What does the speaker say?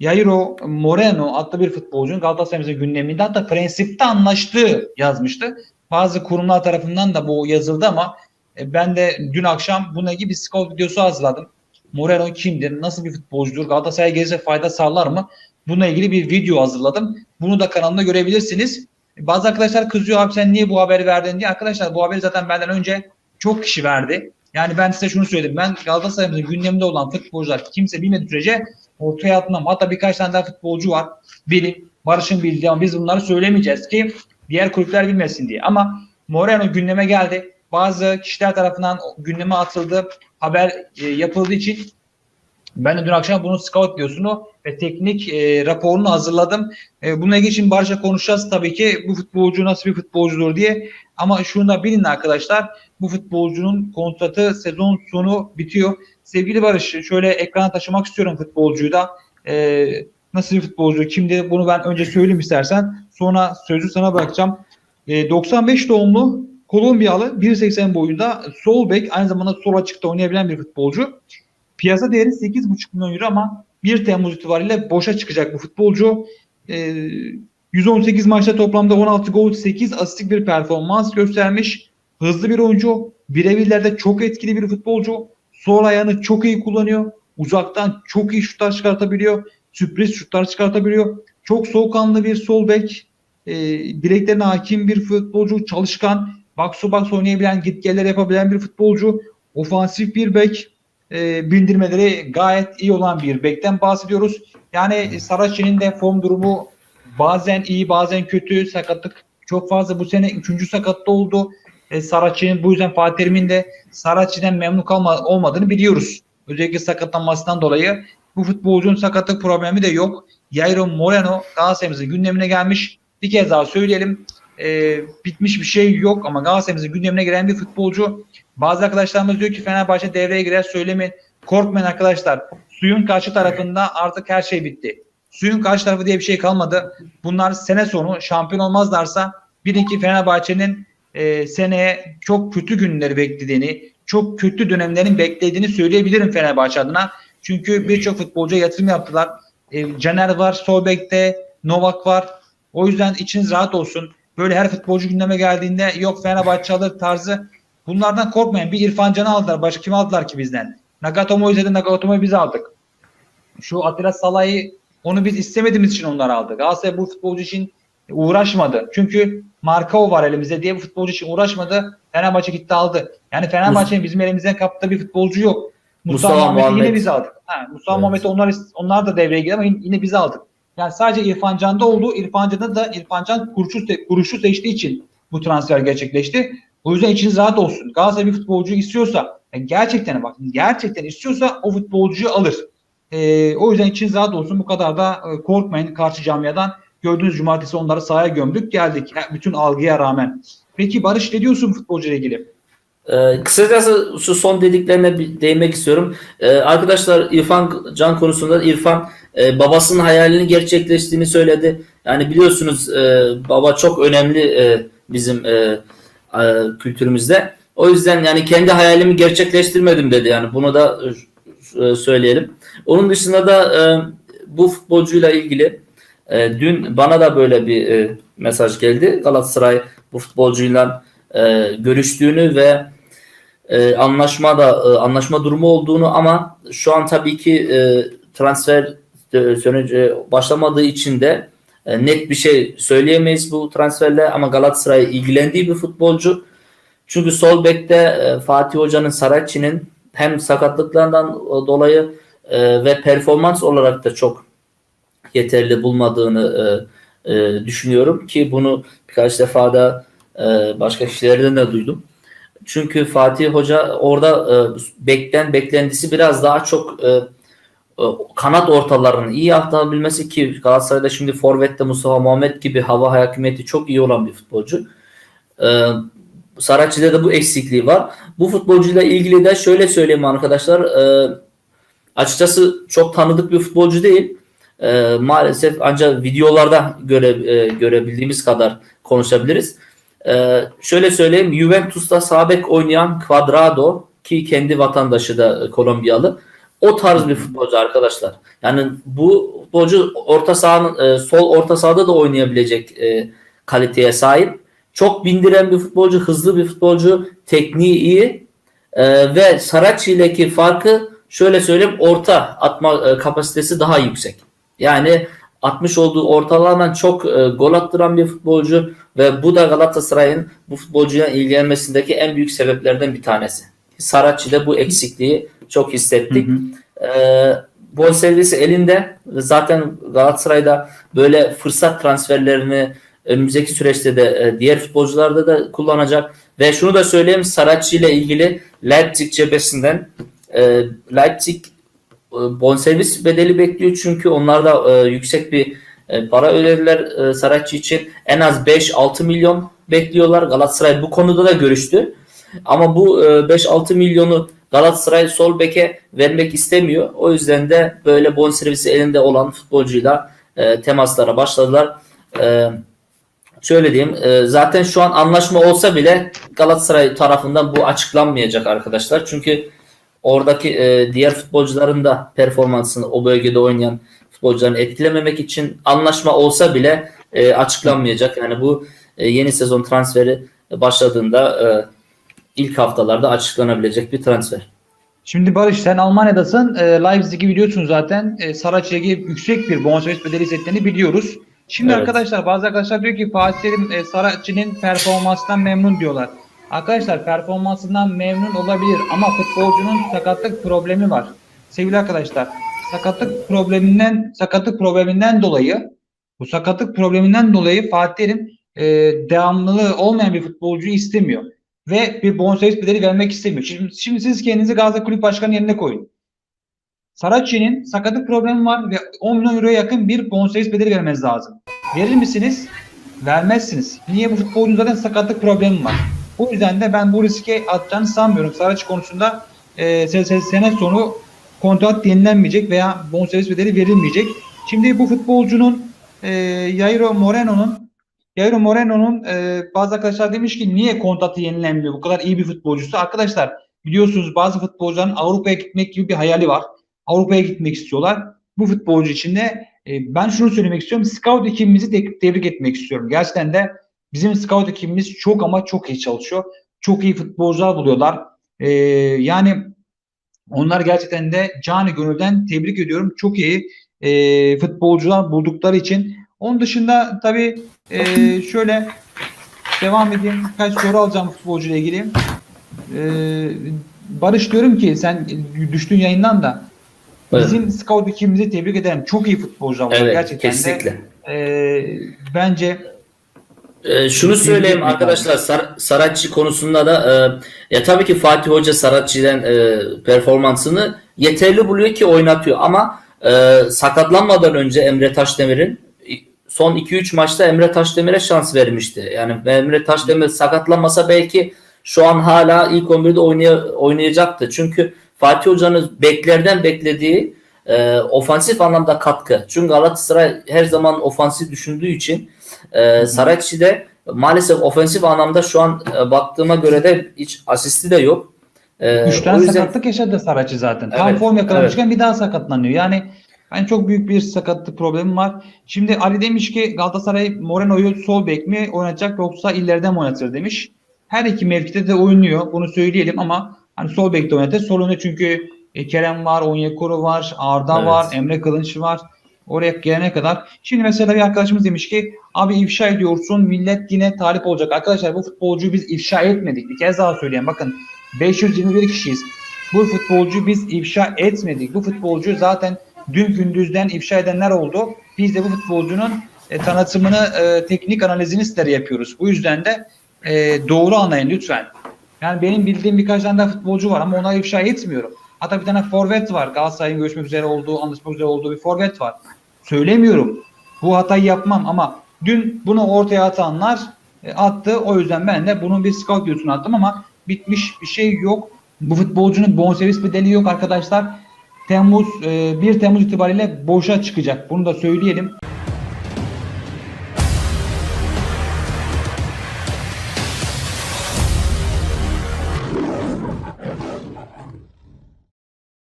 Jairo Moreno adlı bir futbolcunun Galatasaray'ımızın gündeminde hatta prensipte anlaştığı yazmıştı. Bazı kurumlar tarafından da bu yazıldı ama e, ben de dün akşam bununla ilgili bir scout videosu hazırladım. Moreno kimdir? Nasıl bir futbolcudur? Galatasaray'a gelirse fayda sağlar mı? Bununla ilgili bir video hazırladım. Bunu da kanalımda görebilirsiniz. Bazı arkadaşlar kızıyor abi sen niye bu haberi verdin diye. Arkadaşlar bu haberi zaten benden önce çok kişi verdi. Yani ben size şunu söyledim. Ben Galatasaray'ımızın gündeminde olan futbolcular kimse bilmediği sürece ortaya atmam. Hatta birkaç tane daha futbolcu var. Benim, Barış'ın bildiği ama biz bunları söylemeyeceğiz ki diğer kulüpler bilmesin diye. Ama Moreno gündeme geldi. Bazı kişiler tarafından gündeme atıldı. Haber e, yapıldığı için ben de dün akşam bunun scout videosunu ve teknik e, raporunu hazırladım. E, bununla ilgili şimdi Barış'la konuşacağız tabii ki bu futbolcu nasıl bir futbolcudur diye. Ama şunu da bilin arkadaşlar bu futbolcunun kontratı sezon sonu bitiyor. Sevgili Barış şöyle ekrana taşımak istiyorum futbolcuyu da. E, nasıl bir futbolcu kimdi bunu ben önce söyleyeyim istersen. Sonra sözü sana bırakacağım. E, 95 doğumlu Kolombiyalı 1.80 boyunda sol bek aynı zamanda sol açıkta oynayabilen bir futbolcu. Piyasa değeri 8,5 milyon euro ama 1 Temmuz itibariyle boşa çıkacak bu futbolcu. Ee, 118 maçta toplamda 16 gol 8 asistlik bir performans göstermiş. Hızlı bir oyuncu. Birebirlerde çok etkili bir futbolcu. Sol ayağını çok iyi kullanıyor. Uzaktan çok iyi şutlar çıkartabiliyor. Sürpriz şutlar çıkartabiliyor. Çok soğukkanlı bir sol bek. E, bileklerine hakim bir futbolcu. Çalışkan. Box to box oynayabilen, git geller yapabilen bir futbolcu. Ofansif bir bek e, bindirmeleri gayet iyi olan bir bekten bahsediyoruz. Yani Saraçi'nin de form durumu bazen iyi bazen kötü sakatlık çok fazla bu sene 3. sakatta oldu. E, Saraçi'nin bu yüzden Fatih Terim'in de Saraçi'den memnun kalma, olmadığını biliyoruz. Özellikle sakatlanmasından dolayı bu futbolcunun sakatlık problemi de yok. Jairo Moreno Galatasaray'ımızın gündemine gelmiş. Bir kez daha söyleyelim. E, bitmiş bir şey yok ama Galatasaray'ımızın gündemine giren bir futbolcu. Bazı arkadaşlarımız diyor ki Fenerbahçe devreye girer söylemeyin. Korkmayın arkadaşlar. Suyun karşı tarafında artık her şey bitti. Suyun karşı tarafı diye bir şey kalmadı. Bunlar sene sonu şampiyon olmazlarsa bir iki Fenerbahçe'nin e, seneye çok kötü günleri beklediğini, çok kötü dönemlerin beklediğini söyleyebilirim Fenerbahçe adına. Çünkü birçok futbolcuya yatırım yaptılar. E, Caner var, Solbek'te, Novak var. O yüzden içiniz rahat olsun. Böyle her futbolcu gündeme geldiğinde yok Fenerbahçe alır tarzı Bunlardan korkmayın. Bir İrfan Can'ı aldılar. Başka kim aldılar ki bizden? Nagatomo'yu izledi. Nagatomo'yu biz aldık. Şu Atilla Salah'ı onu biz istemediğimiz için onlar aldık. Galatasaray bu futbolcu için uğraşmadı. Çünkü Markao var elimizde diye bu futbolcu için uğraşmadı. Fenerbahçe gitti aldı. Yani Fenerbahçe'nin bizim elimizden kaptığı bir futbolcu yok. Mustafa, Mustafa Muhammed'i yine Muhammed. biz aldık. Ha, Mustafa Evet. Muhammed'i onlar, onlar da devreye girdi ama yine biz aldık. Yani sadece İrfan Can'da oldu. İrfan Can'da da İrfan Can kuruşu, kuruşu seçtiği için bu transfer gerçekleşti. O yüzden içiniz rahat olsun. Galatasaray bir futbolcu istiyorsa, yani gerçekten bak gerçekten istiyorsa o futbolcuyu alır. Ee, o yüzden içiniz rahat olsun. Bu kadar da e, korkmayın karşı camiadan. Gördüğünüz cumartesi onları sahaya gömdük geldik. Bütün algıya rağmen. Peki Barış ne diyorsun futbolcuyla ilgili? Ee, kısacası şu son dediklerine bir değinmek istiyorum. Ee, arkadaşlar İrfan Can konusunda İrfan e, babasının hayalini gerçekleştiğini söyledi. Yani biliyorsunuz e, baba çok önemli e, bizim e, e, kültürümüzde. O yüzden yani kendi hayalimi gerçekleştirmedim dedi. Yani bunu da e, söyleyelim. Onun dışında da e, bu futbolcuyla ilgili e, dün bana da böyle bir e, mesaj geldi. Galatasaray bu futbolcuyla e, görüştüğünü ve e, anlaşma da e, anlaşma durumu olduğunu ama şu an tabii ki e, transfer e, süreci başlamadığı için de e, net bir şey söyleyemeyiz bu transferle ama Galatasaray ilgilendiği bir futbolcu. Çünkü sol bekte e, Fatih Hoca'nın Saracchi'nin hem sakatlıklarından dolayı e, ve performans olarak da çok yeterli bulmadığını e, e, düşünüyorum ki bunu birkaç defa da e, başka kişilerden de duydum. Çünkü Fatih Hoca orada e, beklen beklentisi biraz daha çok e, e, kanat ortalarının iyi aktarabilmesi ki Galatasaray'da şimdi Forvet'te Mustafa Muhammed gibi hava hakimiyeti çok iyi olan bir futbolcu. E, Saracchi'de de bu eksikliği var. Bu futbolcuyla ilgili de şöyle söyleyeyim arkadaşlar. E, açıkçası çok tanıdık bir futbolcu değil. E, maalesef ancak videolarda göre, e, görebildiğimiz kadar konuşabiliriz. Ee, şöyle söyleyeyim Juventus'ta sağ bek oynayan Cuadrado ki kendi vatandaşı da Kolombiyalı. O tarz bir futbolcu arkadaşlar. Yani bu futbolcu orta sahanın e, sol orta sahada da oynayabilecek e, kaliteye sahip. Çok bindiren bir futbolcu, hızlı bir futbolcu, tekniği iyi E, ve Saracchi ileki farkı şöyle söyleyeyim orta atma e, kapasitesi daha yüksek. Yani atmış olduğu ortalanan çok e, gol attıran bir futbolcu ve bu da Galatasaray'ın bu futbolcuya ilgilenmesindeki en büyük sebeplerden bir tanesi. Saracchi'de bu eksikliği çok hissettik. Hı hı. Ee, bonservisi elinde. Zaten Galatasaray'da böyle fırsat transferlerini önümüzdeki süreçte de e, diğer futbolcularda da kullanacak. Ve şunu da söyleyeyim Saracchi ile ilgili Leipzig cephesinden e, Leipzig e, bonservis bedeli bekliyor çünkü onlar da e, yüksek bir e, para ödediler e, Saracchi için. En az 5-6 milyon bekliyorlar. Galatasaray bu konuda da görüştü. Ama bu e, 5-6 milyonu Galatasaray sol beke vermek istemiyor. O yüzden de böyle bonservisi elinde olan futbolcuyla e, temaslara başladılar. E, şöyle diyeyim. e, zaten şu an anlaşma olsa bile Galatasaray tarafından bu açıklanmayacak arkadaşlar. Çünkü oradaki e, diğer futbolcuların da performansını o bölgede oynayan futbolcuların etkilememek için anlaşma olsa bile e, açıklanmayacak. Yani bu e, yeni sezon transferi başladığında e, ilk haftalarda açıklanabilecek bir transfer. Şimdi Barış sen Almanya'dasın. E, Leipzig'i biliyorsun zaten. E, Saracchi'ye yüksek bir bonservis bedeli hissettiğini biliyoruz. Şimdi Evet. arkadaşlar bazı arkadaşlar diyor ki Fatih Terim e, Saracchi'nin performansından memnun diyorlar. Arkadaşlar performansından memnun olabilir ama futbolcunun sakatlık problemi var. Sevgili arkadaşlar sakatlık probleminden sakatlık probleminden dolayı bu sakatlık probleminden dolayı Fatih Terim e, devamlılığı olmayan bir futbolcuyu istemiyor ve bir bonservis bedeli vermek istemiyor. Şimdi, şimdi siz kendinizi Galatasaray Kulüp Başkanı yerine koyun. Saracchi'nin sakatlık problemi var ve 10 milyon euroya yakın bir bonservis bedeli vermeniz lazım. Verir misiniz? Vermezsiniz. Niye bu futbolcunun zaten sakatlık problemi var. O yüzden de ben bu riske atacağını sanmıyorum. Saracchi konusunda e, se- se- sene sonu kontrat yenilenmeyecek veya bonservis bedeli verilmeyecek. Şimdi bu futbolcunun e, Jairo Moreno'nun Jairo Moreno'nun e, bazı arkadaşlar demiş ki niye kontratı yenilenmiyor? Bu kadar iyi bir futbolcusu. Arkadaşlar biliyorsunuz bazı futbolcuların Avrupa'ya gitmek gibi bir hayali var. Avrupa'ya gitmek istiyorlar. Bu futbolcu için de e, ben şunu söylemek istiyorum. Scout ekibimizi te- tebrik etmek istiyorum. Gerçekten de bizim scout ekibimiz çok ama çok iyi çalışıyor. Çok iyi futbolcular buluyorlar. E, yani onlar gerçekten de canı gönülden tebrik ediyorum. Çok iyi e, futbolcular buldukları için. Onun dışında tabii e, şöyle devam edeyim. Kaç soru alacağım futbolcuyla ilgili. E, Barış diyorum ki sen düştüğün yayından da bizim scout ekibimizi tebrik ederim. Çok iyi futbolcular var Evet gerçekten kesinlikle. de. E, bence Ee, şunu söyleyeyim arkadaşlar Sar Saracchi konusunda da e, ya tabii ki Fatih Hoca Saracchi'den e, performansını yeterli buluyor ki oynatıyor ama e, sakatlanmadan önce Emre Taşdemir'in son 2-3 maçta Emre Taşdemir'e şans vermişti. Yani Emre Taşdemir sakatlanmasa belki şu an hala ilk 11'de oynay oynayacaktı. Çünkü Fatih Hoca'nın beklerden beklediği e, ofansif anlamda katkı. Çünkü Galatasaray her zaman ofansif düşündüğü için e, Saracchi de maalesef ofensif anlamda şu an e, baktığıma göre de hiç asisti de yok. E, 3 o tane yüzden- sakatlık yaşadı Saracchi zaten. Tam Evet, form yakalamışken bir daha sakatlanıyor. Yani yani çok büyük bir sakatlık problemi var. Şimdi Ali demiş ki Galatasaray Moreno'yu sol bek mi oynatacak yoksa ileriden mi oynatır demiş. Her iki mevkide de oynuyor. Bunu söyleyelim ama hani sol bekte oynatır. Sol önde çünkü e, Kerem var, Onyekuru var, Arda Evet. var, Emre Kılınç var. Oraya gelene kadar. Şimdi mesela bir arkadaşımız demiş ki abi ifşa ediyorsun millet yine talip olacak. Arkadaşlar bu futbolcuyu biz ifşa etmedik. Bir kez daha söyleyeyim bakın 521 kişiyiz. Bu futbolcuyu biz ifşa etmedik. Bu futbolcu zaten dün gündüzden ifşa edenler oldu. Biz de bu futbolcunun e, tanıtımını, e, teknik analizini sizlere yapıyoruz. Bu yüzden de e, doğru anlayın lütfen. Yani benim bildiğim birkaç tane daha futbolcu var ama onları ifşa etmiyorum. Hatta bir tane forvet var. Galatasaray'ın görüşmek üzere olduğu, anlaşmak üzere olduğu bir forvet var. Söylemiyorum. Bu hatayı yapmam ama dün bunu ortaya atanlar e, attı. O yüzden ben de bunun bir scout videosunu attım ama bitmiş bir şey yok. Bu futbolcunun bonservis bedeli yok arkadaşlar. Temmuz e, 1 Temmuz itibariyle boşa çıkacak. Bunu da söyleyelim.